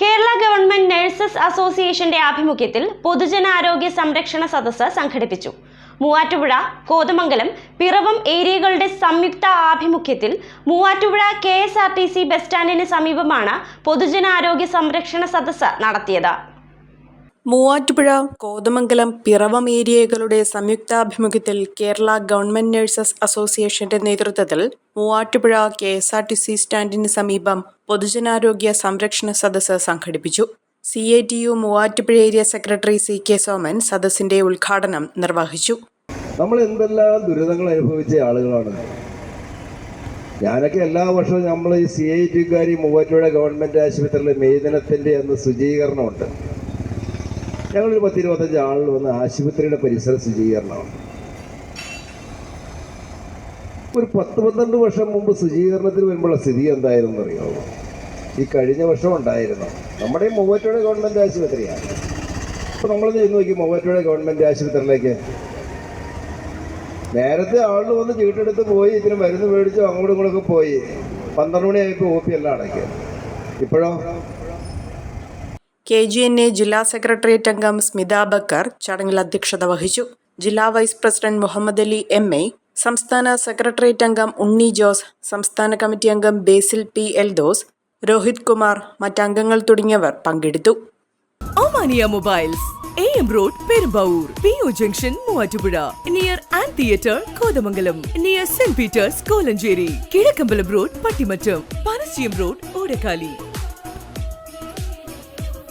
Kerala government nurses അസോസിയേഷന്റെ ആഭിമുഖ്യത്തിൽ പൊതുജനാരോഗ്യ സംരക്ഷണ സദസ്സ് സംഘടിപ്പിച്ചു. മൂവാറ്റുപുഴ കോതമംഗലം പിറവം ഏരിയകളുടെ സംയുക്ത ആഭിമുഖ്യത്തിൽ Muvattupuzha K S R T C bus സ്റ്റാൻഡിന് സമീപമാണ് പൊതുജനാരോഗ്യ സംരക്ഷണ സദസ്സ് നടത്തിയത്. മൂവാറ്റുപുഴ കോതമംഗലം പിറവം ഏരിയകളുടെ സംയുക്താഭിമുഖ്യത്തിൽ കേരള ഗവൺമെന്റ് നഴ്സസ് അസോസിയേഷന്റെ നേതൃത്വത്തിൽ Muvattupuzha K S R T C സ്റ്റാൻഡിന് സമീപം പൊതുജനാരോഗ്യ സംരക്ഷണ സദസ്സ് സംഘടിപ്പിച്ചു. C I T U Muvattupuzha area secretary C K Soman സദസ്സിന്റെ ഉദ്ഘാടനം നിർവഹിച്ചു. നമ്മൾ എന്തെല്ലാം ദുരിതങ്ങൾ അനുഭവിച്ച ആളുകളാണ്. ഞാനൊക്കെ എല്ലാ വർഷവും നമ്മൾ ഈ സി ഐ ടി കാര്യം മൂവാറ്റുപുഴ ഗവൺമെന്റ് ആശുപത്രിയിൽ മെയ് അന്ന് ശുചീകരണമുണ്ട്. ഞങ്ങളൊരു പത്ത് ഇരുപത്തഞ്ച് ആളുകൾ വന്ന് ആശുപത്രിയുടെ പരിസര ശുചീകരണമാണ്. ഒരു പത്ത് പന്ത്രണ്ട് വർഷം മുമ്പ് ശുചീകരണത്തിന് വരുമ്പോഴുള്ള സ്ഥിതി എന്തായിരുന്നു അറിയാമോ ഈ കഴിഞ്ഞ വർഷം ഉണ്ടായിരുന്നു. നമ്മുടെ ഈ മൂവാറ്റുപുഴ ഗവൺമെന്റ് ആശുപത്രിയാണ്. അപ്പോൾ നമ്മൾ ചെയ്ത് നോക്കി മൂവാറ്റുപുഴ ഗവൺമെന്റ് ആശുപത്രിയിലേക്ക്. നേരത്തെ ആളുകൾ വന്ന് ചീട്ടെടുത്ത് പോയി ഇതിന് മരുന്ന് മേടിച്ചു അങ്ങോട്ടും ഇങ്ങോട്ടൊക്കെ പോയി. പന്ത്രണ്ട് മണിയായപ്പോൾ ഒ പി എല്ലാം അടയ്ക്കുക ഇപ്പോഴോ? കെ ജി എൻ എ ജില്ലാ സെക്രട്ടേറിയറ്റ് അംഗം സ്മിത ബക്കർ ചടങ്ങിൽ അധ്യക്ഷത വഹിച്ചു. ജില്ലാ vice president Muhammad Ali M A സംസ്ഥാന സെക്രട്ടേറിയറ്റ് അംഗം ഉണ്ണി ജോസ് സംസ്ഥാന കമ്മിറ്റി അംഗം ബേസിൽ P L those Rohit Kumar മറ്റംഗങ്ങൾ തുടങ്ങിയവർ പങ്കെടുത്തു. Mobiles M road junction Muvattupuzha near and theatre Kothamangalam near saint Peter's Kolenchery Kizhakkambalam road Pattimattam Panasyam road Odakkali.